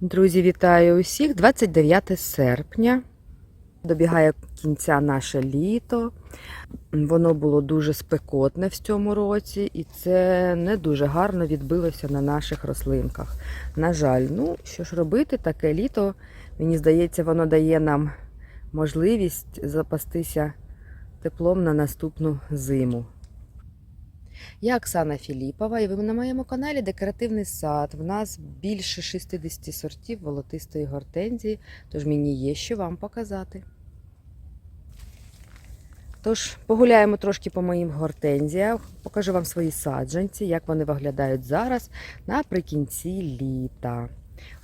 Друзі, вітаю усіх! 29 серпня. Добігає кінця наше літо. Воно було дуже спекотне в цьому році, і це не дуже гарно відбилося на наших рослинках. На жаль, ну що ж робити, таке літо, мені здається, воно дає нам можливість запастися теплом на наступну зиму. Я Оксана Філіпова, і ви на моєму каналі Декоративний сад. В нас більше 60 сортів волотистої гортензії, тож мені є що вам показати. Тож, погуляємо трошки по моїм гортензіях, покажу вам свої саджанці, як вони виглядають зараз наприкінці літа.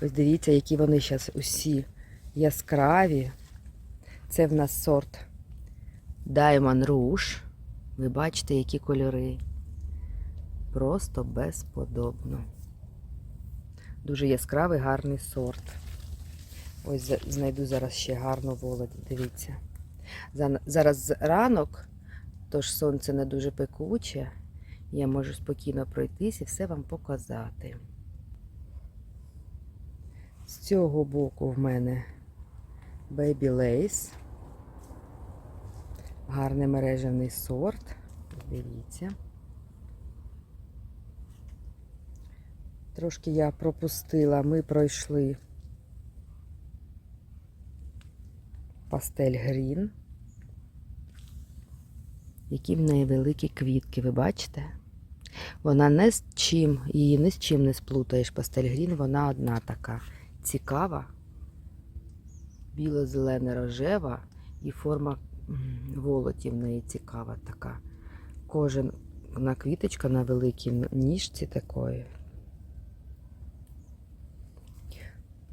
Ось дивіться, які вони зараз усі яскраві. Це в нас сорт Diamond Rouge. Ви бачите, які кольори. Просто безподобно. Дуже яскравий, гарний сорт. Ось знайду зараз ще гарну володь. Дивіться. Зараз ранок, тож сонце не дуже пекуче. Я можу спокійно пройтись і все вам показати. З цього боку в мене Baby Lace. Гарний мережевний сорт. Дивіться. Трошки я пропустила, ми пройшли пастель грін. Які в неї великі квітки, ви бачите? Вона не з чим, її ні з чим не сплутаєш пастель грін, вона одна така цікава, біло-зелена рожева і форма волоті в неї цікава така. Кожен на квіточка на великій ніжці такої.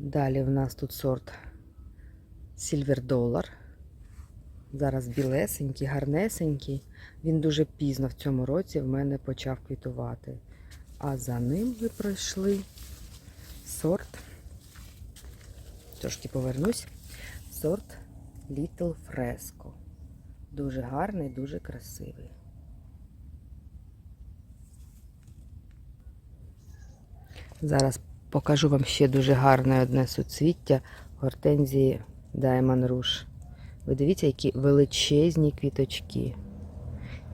Далі в нас тут сорт Silver Dollar. Зараз білесенький, гарнесенький. Він дуже пізно в цьому році в мене почав квітувати. А за ним ви пройшли сорт. Трошки повернусь. Сорт Little Fresco. Дуже гарний, дуже красивий. Зараз покажу вам ще дуже гарне одне суцвіття гортензії Diamond Rouge. Ви дивіться, які величезні квіточки.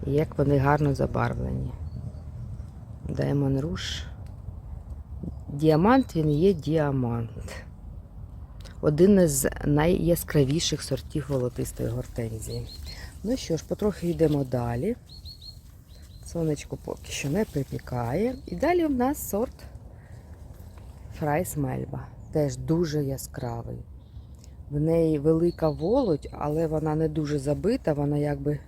І як вони гарно забарвлені. Diamond Rouge. Діамант він є діамант. Один із найяскравіших сортів волотистої гортензії. Ну що ж, потрохи йдемо далі. Сонечко поки що не припікає. І далі в нас сорт Фрайс Мельба. Теж дуже яскравий. В неї велика володь, але вона не дуже забита, вона якби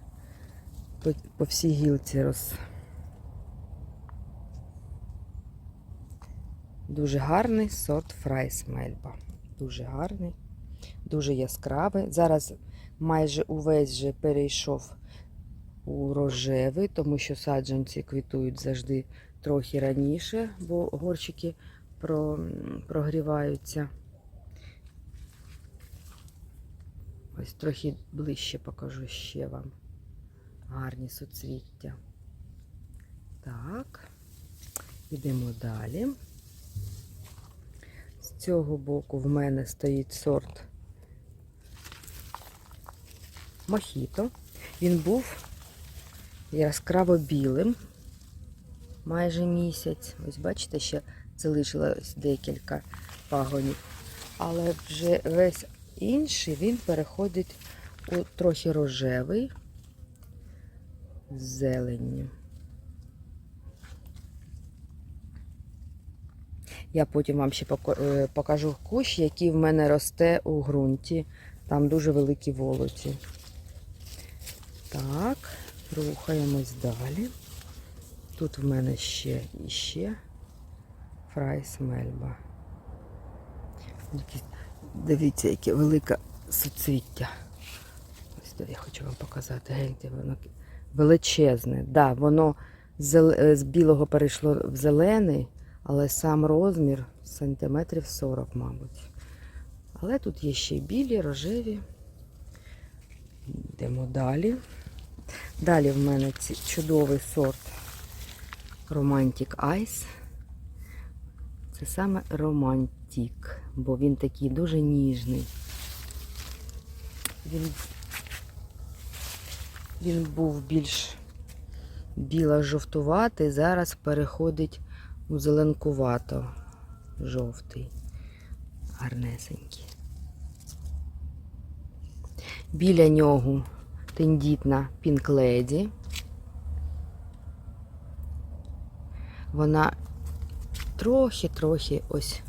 по, по всій гілці роз. Дуже гарний сорт Фрайс Мельба. Дуже гарний, дуже яскравий. Зараз майже увесь вже перейшов у рожевий, тому що саджанці квітують завжди трохи раніше, бо горщики про, прогріваються. Ось трохи ближче покажу ще вам гарні суцвіття. Так, йдемо далі. З цього боку в мене стоїть сорт Мохіто. Він був яскраво білим майже місяць. Ось бачите, ще залишилось декілька пагонів. Але вже весь інший він переходить у трохи рожевий з зеленню. Я потім вам ще е, покажу кущ, який в мене росте у ґрунті. Там дуже великі волоті. Так, рухаємось далі. Тут в мене ще і ще фрайс мельба. Дивіться, яке велике суцвіття. Ось я хочу вам показати. Гляньте, воно величезне. Да, воно е, з білого перейшло в зелений, але сам розмір сантиметрів 40, мабуть. Але тут є ще й білі, рожеві. Йдемо далі. Далі в мене чудовий сорт Romantic Ice. Це саме Romantic. бо він такий дуже ніжний. Він, він був більш біло-жовтуватий, зараз переходить у зеленкувато жовтий. Гарнесенький. Біля нього тендітна пінкледі. Вона трохи-трохи ось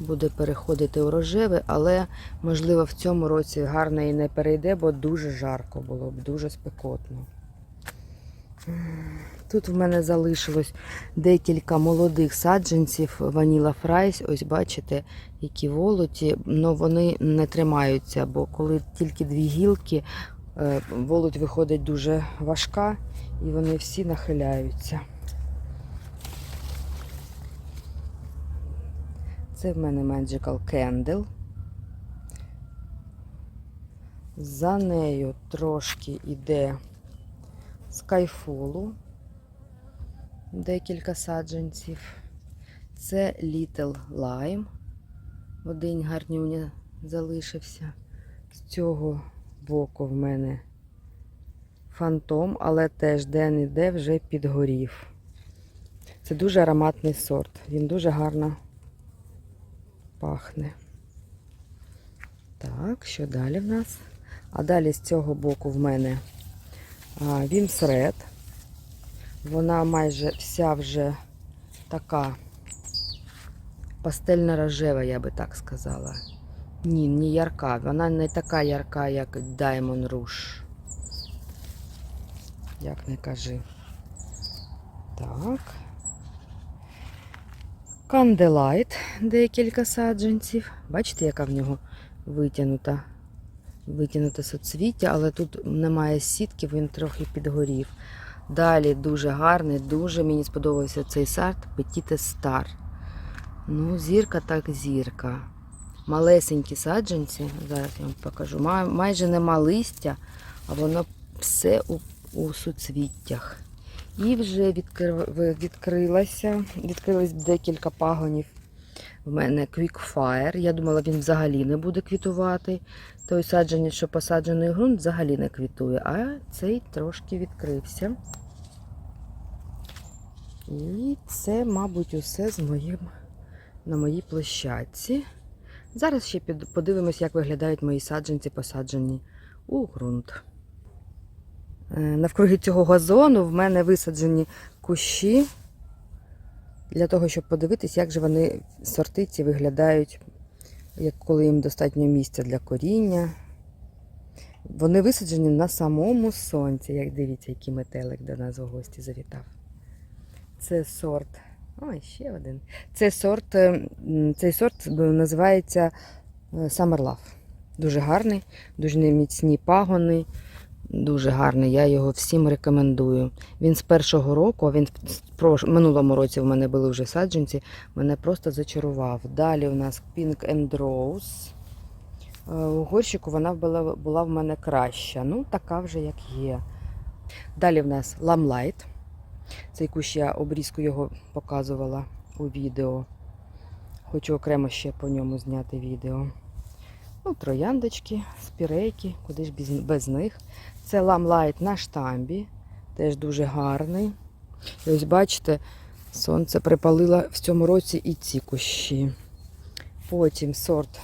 буде переходити у рожеве, але, можливо, в цьому році гарно і не перейде, бо дуже жарко було б, дуже спекотно. Тут в мене залишилось декілька молодих саджанців Ваніла Фрайс. Ось бачите, які волоті, але вони не тримаються, бо коли тільки дві гілки, е, волоть виходить дуже важка і вони всі нахиляються. Це в мене Magical Candle. За нею трошки йде Skyfall, декілька саджанців. Це Little Lime. Один гарнюня залишився. З цього боку в мене фантом, але теж де-не-де вже підгорів. Це дуже ароматний сорт. Він дуже гарно пахне. Так, що далі в нас? А далі з цього боку в мене Вімсред. Вона майже вся вже така пастельно-рожева, я би так сказала. Ні, не ярка. Вона не така ярка, як Diamond Rouge. Як не кажи. Так. Канделайт, декілька саджанців. Бачите, яка в нього витягнута, витягнуте соцвіття, але тут немає сітки, він трохи підгорів. Далі дуже гарний, дуже мені сподобався цей сорт Petite Star. Ну, зірка так зірка. Малесенькі саджанці, зараз я вам покажу. Майже нема листя, а воно все у, у суцвіттях. І вже відкрилася, відкрилось декілька пагонів. В мене Quickfire. Я думала, він взагалі не буде квітувати. Той саджанець, що посаджений ґрунт, взагалі не квітує, а цей трошки відкрився. І це, мабуть, усе з моїм на моїй площадці. Зараз ще під... подивимось, як виглядають мої саджанці, посаджені у ґрунт. Е, Навкруги цього газону в мене висаджені кущі для того, щоб подивитись, як же вони сорти ці виглядають, як коли їм достатньо місця для коріння. Вони висаджені на самому сонці. Як дивіться, який метелик до нас в гості завітав. Це сорт. Ой, ще один. Це сорт, е, цей сорт називається е, Summer Love. Дуже гарний, дуже міцні пагони. Дуже гарний, я його всім рекомендую. Він з першого року, він в минулому році в мене були вже саджанці, мене просто зачарував. Далі у нас Pink and Rose. Е, У горщику вона була, була в мене краща. Ну, така вже як є. Далі в нас Lamlight. Цей кущ я обрізку його показувала у відео. Хочу окремо ще по ньому зняти відео. Ну, трояндочки, спірейки, куди ж без, без них. Це ламлайт на штамбі, теж дуже гарний. І ось бачите, сонце припалило в цьому році і ці кущі. Потім сорт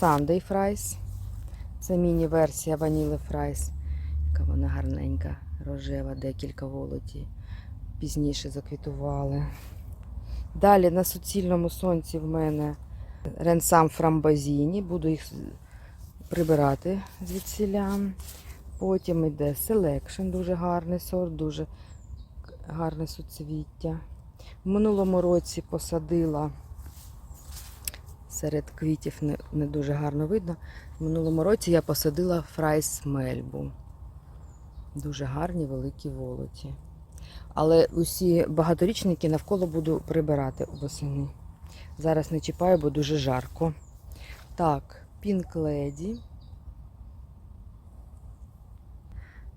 Sunday Fries. Це міні-версія Vanilla Fries. Яка вона гарненька, рожева, декілька волоті. Пізніше заквітували. Далі на суцільному сонці в мене ренсам фрамбазіні. Буду їх прибирати звідсіля. Потім йде Selection, дуже гарний сорт, дуже гарне суцвіття. В минулому році посадила серед квітів не, не дуже гарно видно. В минулому році я посадила фрайс мельбу. Дуже гарні великі волоті. Але усі багаторічники навколо буду прибирати восени. Зараз не чіпаю, бо дуже жарко. Так, Pink Lady.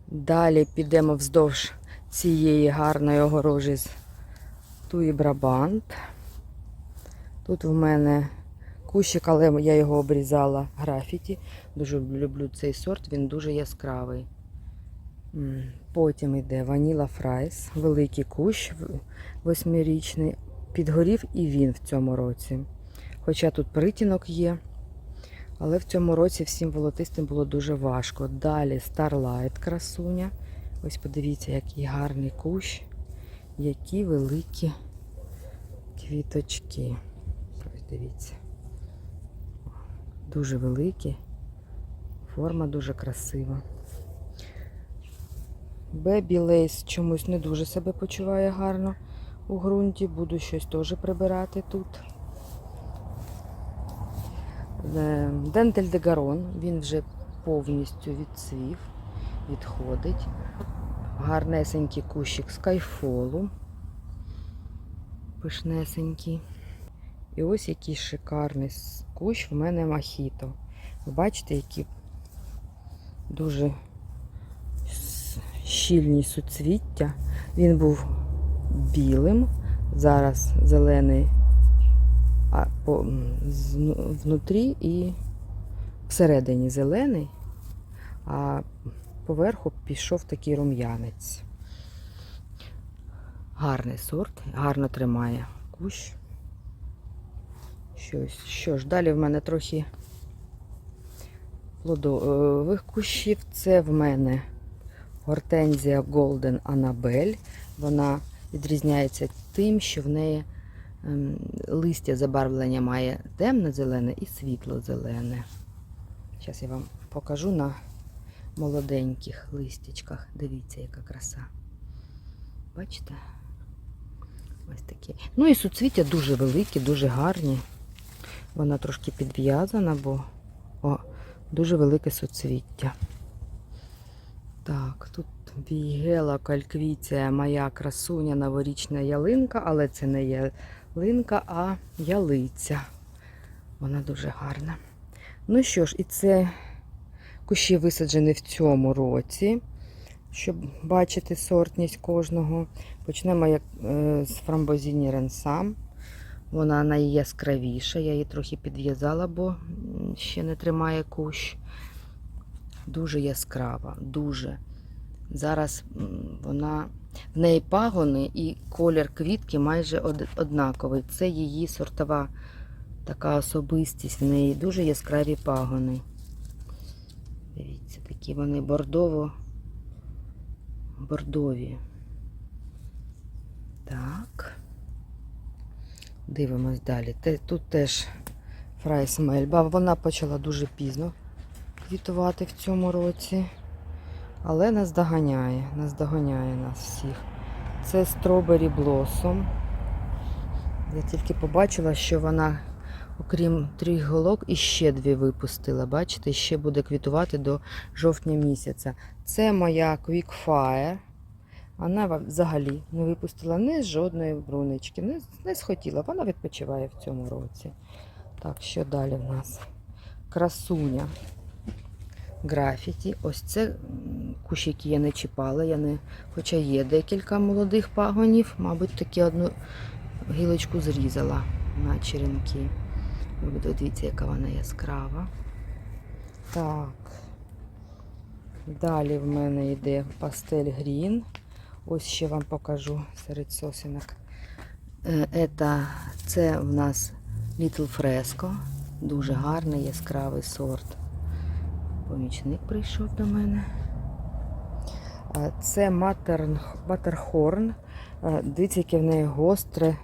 Далі підемо вздовж цієї гарної огорожі з Туї Брабант. Тут в мене кущик, але я його обрізала графіті. Дуже люблю цей сорт, він дуже яскравий. Потім йде Ваніла Фрайс, великий кущ восьмирічний. Підгорів і він в цьому році. Хоча тут притінок є. Але в цьому році всім волотистим було дуже важко. Далі Starlight красуня. Ось подивіться, який гарний кущ, які великі квіточки. Ось дивіться. Дуже великі. Форма дуже красива. Бебі Лейс чомусь не дуже себе почуває гарно у ґрунті. Буду щось теж прибирати тут. Е, Дентель де Гарон, він вже повністю відцвів, відходить. Гарнесенький кущик скайфолу. Пишнесенький. І ось який шикарний кущ в мене махіто. Ви бачите, які дуже щільні суцвіття. Він був білим, зараз зелений а по, м, внутрі і всередині зелений, а поверху пішов такий рум'янець. Гарний сорт, гарно тримає кущ. Щось. Що ж, далі в мене трохи плодових кущів. Це в мене гортензія Golden Annabelle. Вона відрізняється тим, що в неї ем, листя забарвлення має темно-зелене і світло-зелене. Зараз я вам покажу на молоденьких листячках. Дивіться, яка краса. Бачите? Ось такі. Ну і суцвіття дуже великі, дуже гарні. Вона трошки підв'язана, бо о, дуже велике суцвіття. Так, тут Вігела кальквіція, моя красуня новорічна ялинка, але це не ялинка, а ялиця. Вона дуже гарна. Ну що ж, і це кущі висаджені в цьому році, щоб бачити сортність кожного. Почнемо як, е, з фрамбозіні Ренсам. Вона найяскравіша. Я її трохи підв'язала, бо ще не тримає кущ. Дуже яскрава, дуже. Зараз вона в неї пагони і колір квітки майже однаковий. Це її сортова така особистість. В неї дуже яскраві пагони. Дивіться, такі вони бордово бордові. Так. Дивимось далі. Тут теж Фрайс Мельба. Вона почала дуже пізно квітувати в цьому році. Але нас доганяє, нас всіх. Це Strawberry Blossom. Я тільки побачила, що вона, окрім трьох голок, іще дві випустила. Бачите, ще буде квітувати до жовтня місяця. Це моя Quickfire. Вона взагалі не випустила ні жодної брунички, не, не схотіла. Вона відпочиває в цьому році. Так, що далі в нас? Красуня. Графіті. Ось це м, кущ, я не чіпала. Я не... Хоча є декілька молодих пагонів, мабуть, таки одну гілочку зрізала на черенки. Дивіться, яка вона яскрава. Так. Далі в мене йде пастель грін. Ось ще вам покажу серед сосінок. Е, Це в нас Little Fresco. Дуже гарний яскравий сорт. Помічник прийшов до мене. Це Матерхорн. Дивіться, яке в неї гостре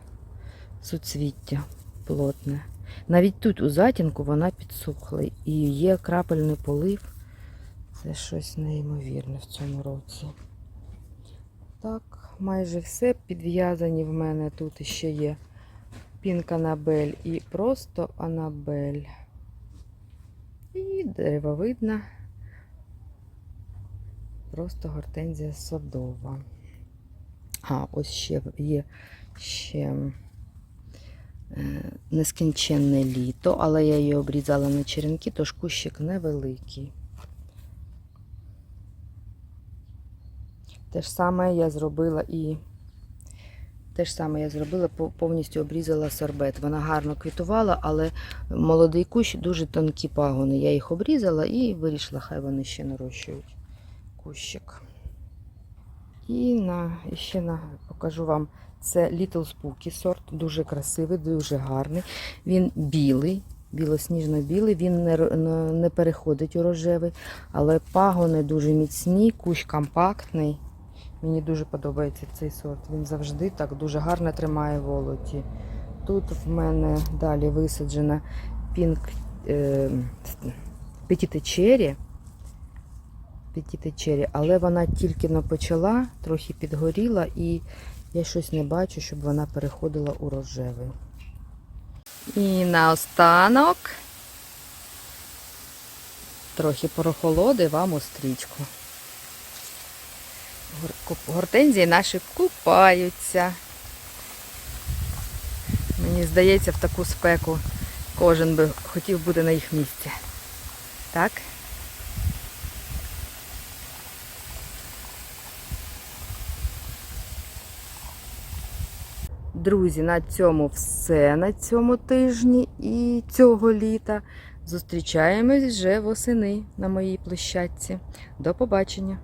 суцвіття плотне. Навіть тут у затінку вона підсохла і є крапельний полив. Це щось неймовірне в цьому році. Так, майже все. Підв'язані в мене тут ще є Пінк Анабель і просто Анабель. І деревовидна. Просто гортензія садова. А, ось ще є ще е, нескінченне літо, але я її обрізала на черенки, тож кущик невеликий. Те ж саме я зробила і Те ж саме я зробила, повністю обрізала сорбет. Вона гарно квітувала, але молодий кущ дуже тонкі пагони. Я їх обрізала і вирішила, хай вони ще нарощують кущик. І на, ще на, покажу вам. Це Little Spooky сорт, дуже красивий, дуже гарний. Він білий, білосніжно-білий, він не- не переходить у рожевий, але пагони дуже міцні, кущ компактний. Мені дуже подобається цей сорт. Він завжди так дуже гарно тримає волоті. Тут в мене далі висаджена пінк е, Петіте Черрі. Але вона тільки но почала, трохи підгоріла, і я щось не бачу, щоб вона переходила у рожевий. І наостанок трохи прохолоди вам у стрічку. Гортензії наші купаються. Мені здається, в таку спеку кожен би хотів бути на їх місці. Так? Друзі, на цьому все на цьому тижні і цього літа. Зустрічаємось вже восени на моїй площадці. До побачення!